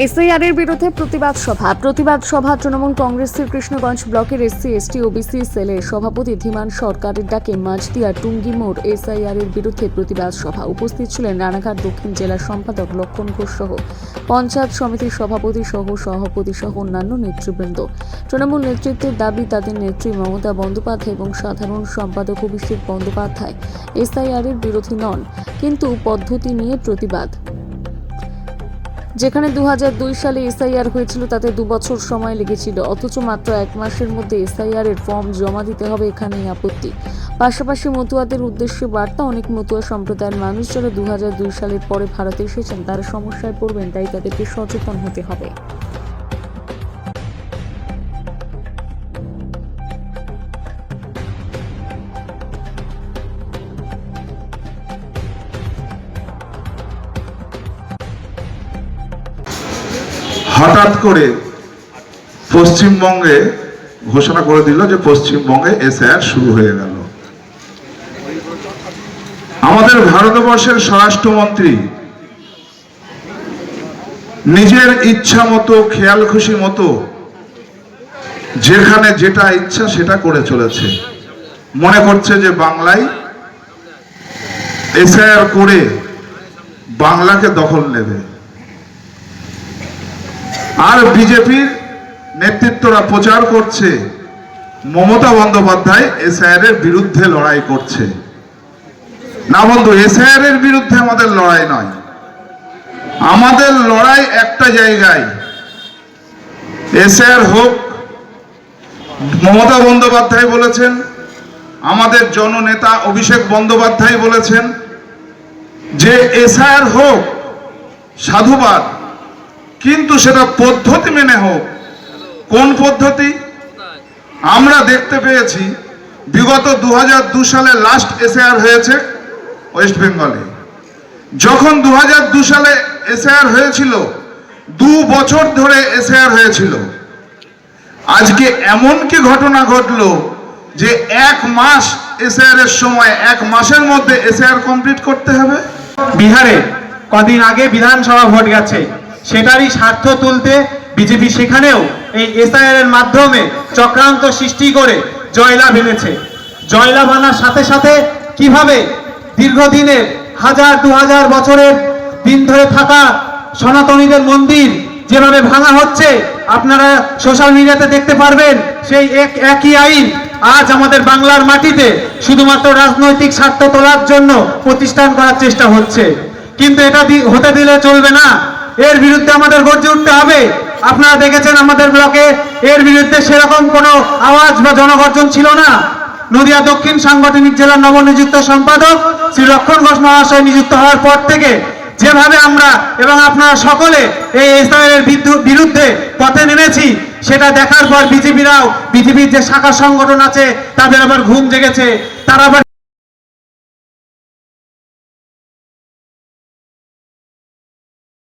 SIR এর বিরুদ্ধে প্রতিবাদ সভা। প্রতিবাদ সভা তৃণমূল কংগ্রেসের কৃষ্ণগঞ্জ ব্লকের এসসি, এসটি, ওবিসি সেলের সভাপতি ধীমান সরকারের ডাকে মাঝদিয়া টুঙ্গি মোড় এসআইআর এর বিরুদ্ধে প্রতিবাদ সভা। উপস্থিত ছিলেন রানাঘাট দক্ষিণ জেলার সম্পাদক লক্ষণ ঘোষ সহ পঞ্চায়েত সমিতির সভাপতি সহ সভাপতি সহ অন্যান্য নেতৃবৃন্দ। তৃণমূল নেতৃত্বের দাবি, তাদের নেত্রী মমতা বন্দ্যোপাধ্যায় এবং সাধারণ সম্পাদক অভিষেক বন্দ্যোপাধ্যায় এসআইআর এর বিরোধী নন, কিন্তু পদ্ধতি নিয়ে প্রতিবাদ। যেখানে দু হাজার দুই সালে এসআইআর হয়েছিল, তাতে দু বছর সময় লেগেছিল। অথচ মাত্র এক মাসের মধ্যে এসআইআর এর ফর্ম জমা দিতে হবে এখানেই আপত্তি। পাশাপাশি মতুয়াদের উদ্দেশ্যে বার্তা, অনেক মতুয়া সম্প্রদায়ের মানুষ যারা দু হাজার দুই সালের পরে ভারতে এসেছেন। তারা সমস্যায় পড়বেন, তাই তাদেরকে সচেতন হতে হবে। হঠাৎ করে পশ্চিমবঙ্গে ঘোষণা করে দিল যে পশ্চিমবঙ্গে এসআইআর শুরু হয়ে গেল। আমাদের ভারতবর্ষের স্বরাষ্ট্রমন্ত্রী নিজের ইচ্ছা মতো, খেয়াল খুশি মতো যেখানে যেটা ইচ্ছা সেটা করে চলেছে। মনে করছে যে বাংলায় এসআইআর করে বাংলাকে দখল নেবে। আর বিজেপির নেতৃত্বরা প্রচার করছে। মমতা বন্দ্যোপাধ্যায় এসআইআর এর বিরুদ্ধে লড়াই করছে। না বন্ধু এসআইআর এর বিরুদ্ধে আমাদের লড়াই নয়। আমাদের লড়াই একটা জায়গায়। এসআইআর হোক, মমতা বন্দ্যোপাধ্যায় বলেছেন, আমাদের জননেতা অভিষেক বন্দ্যোপাধ্যায় বলেছেন, যে এসআইআর হোক, সাধুবাদ। কিন্তু সেটা পদ্ধতি মেনে হোক। কোন পদ্ধতি? আমরা দেখতে পেয়েছি, বিগত দু হাজার দু সালে লাস্ট এসআর হয়েছে ওয়েস্ট বেঙ্গলে যখন দু হাজার দু সালে এসআর হয়েছিল, দু বছর ধরে এসআর হয়েছিল। আজকে এমন কি ঘটনা ঘটলো যে এক মাস এসআর এর সময়, এক মাসের মধ্যে এসআর কমপ্লিট করতে হবে? বিহারে কদিন আগে বিধানসভা ভোট গেছে। সেটারই স্বার্থ তুলতে বিজেপি সেখানেও এই এসআইআর এর মাধ্যমে চক্রান্ত সৃষ্টি করে জয়লাভ এনেছে। জয়লাভ আনার সাথে সাথে কীভাবে দীর্ঘদিনের হাজার, দু হাজার বছরের দিন ধরে থাকা সনাতনীদের মন্দির যেভাবে ভাঙা হচ্ছে, আপনারা সোশ্যাল মিডিয়াতে দেখতে পারবেন, সেই এক, একই আইন আজ আমাদের বাংলার মাটিতে শুধুমাত্র রাজনৈতিক স্বার্থ তোলার জন্য প্রতিষ্ঠান করার চেষ্টা হচ্ছে। কিন্তু এটা হতে দিলে চলবে না। এর বিরুদ্ধে আমাদের গর্জে উঠতে হবে। আপনারা দেখেছেন আমাদের ব্লকে এর বিরুদ্ধে সেরকম কোনো আওয়াজ বা জনগর্জন ছিল না। নদিয়া দক্ষিণ সাংগঠনিক জেলার নবনিযুক্ত সম্পাদক শ্রী লক্ষণ ঘোষ মহাশয় নিযুক্ত হওয়ার পর থেকে যেভাবে আমরা এবং আপনারা সকলে এই ইসরায়েলের বিরুদ্ধে পথে নেমেছি, সেটা দেখার পর বিজেপিরাও, বিজেপির যে শাখা সংগঠন আছে, তাদের আবার ঘুম জেগেছে। তারা আবার